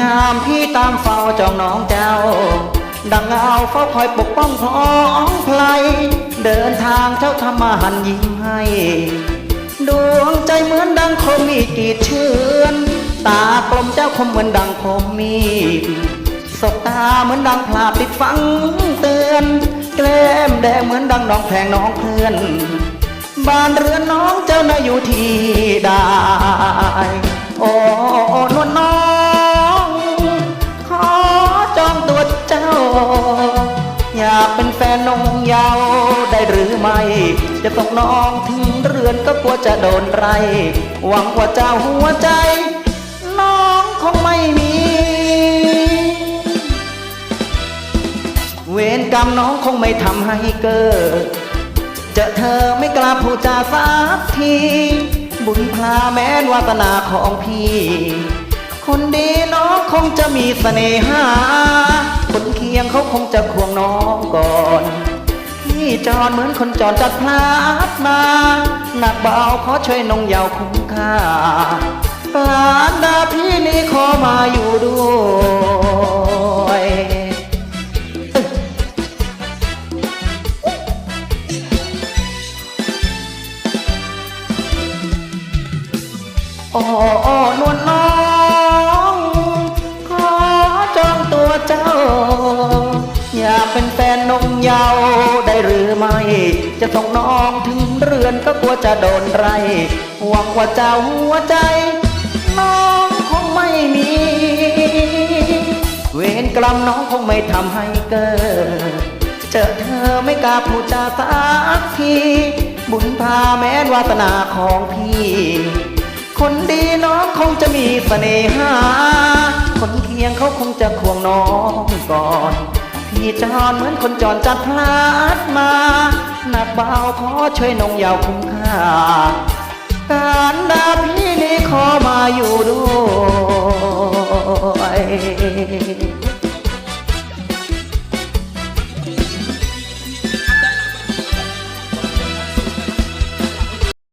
งามพี่ตามเฝ้าจองน้องเจ้า ดังเงาเฝ้าคอยปกป้องของใครเดินทางเจ้าทำมาหันยิ้มให้ ดวงใจเหมือนดังคมมีกีดเชือนตากลมเจ้าคมเหมือนดังคมมีดสบตาเหมือนดังพลาติดฟังเตือน แกล้มแดงเหมือนดังน้องแพงน้องเพื่อนบ้านเรือนน้องเจ้าน่ะอยู่ที่ใดโอ้ อยากเป็นแฟนนงยาวได้หรือไม่ จะต้องน้องถึงเรือนก็กลัวจะโดนไร หวังว่าเจ้าหัวใจ น้องคงไม่มี เวรกรรมน้องคงไม่ทำให้เกิดเจอเธอไม่กล้าพูดจาสักทีบุญพาแม้นวาสนาของพี่ คนดีน้องคงจะมีเสน่หา นเคียงเขาคงจะควงน้องก่อนพี่จอนเหมือนคนจรจัดพลาดมาหนักเบาขอช่วยนงยาวคุ้มค่าปลานดาพี่นี้ขอมาอยู่ด้วยอ้โอ้นวลน้อ เป็นแฟนนงเยาวได้หรือไม่ จะส่งน้องถึงเรือนก็กลัวจะโดนไรหวังว่าเจ้าหัวใจ น้องคงไม่มี เวรกรรมน้องคงไม่ทำให้เกิด เจอเธอไม่กล้าพูดจาสักทีบุญพาแม้นวาสนาของพี่ คนดีน้องคงจะมีเสน่หา คนเคียงเขาคงจะควงน้องก่อน พี่จอนเหมือนคนจอรจัดพลาดมาหนักเบาขอช่วยนงยาวคุ้มค่า การดาพี่นี้ขอมาอยู่ด้วย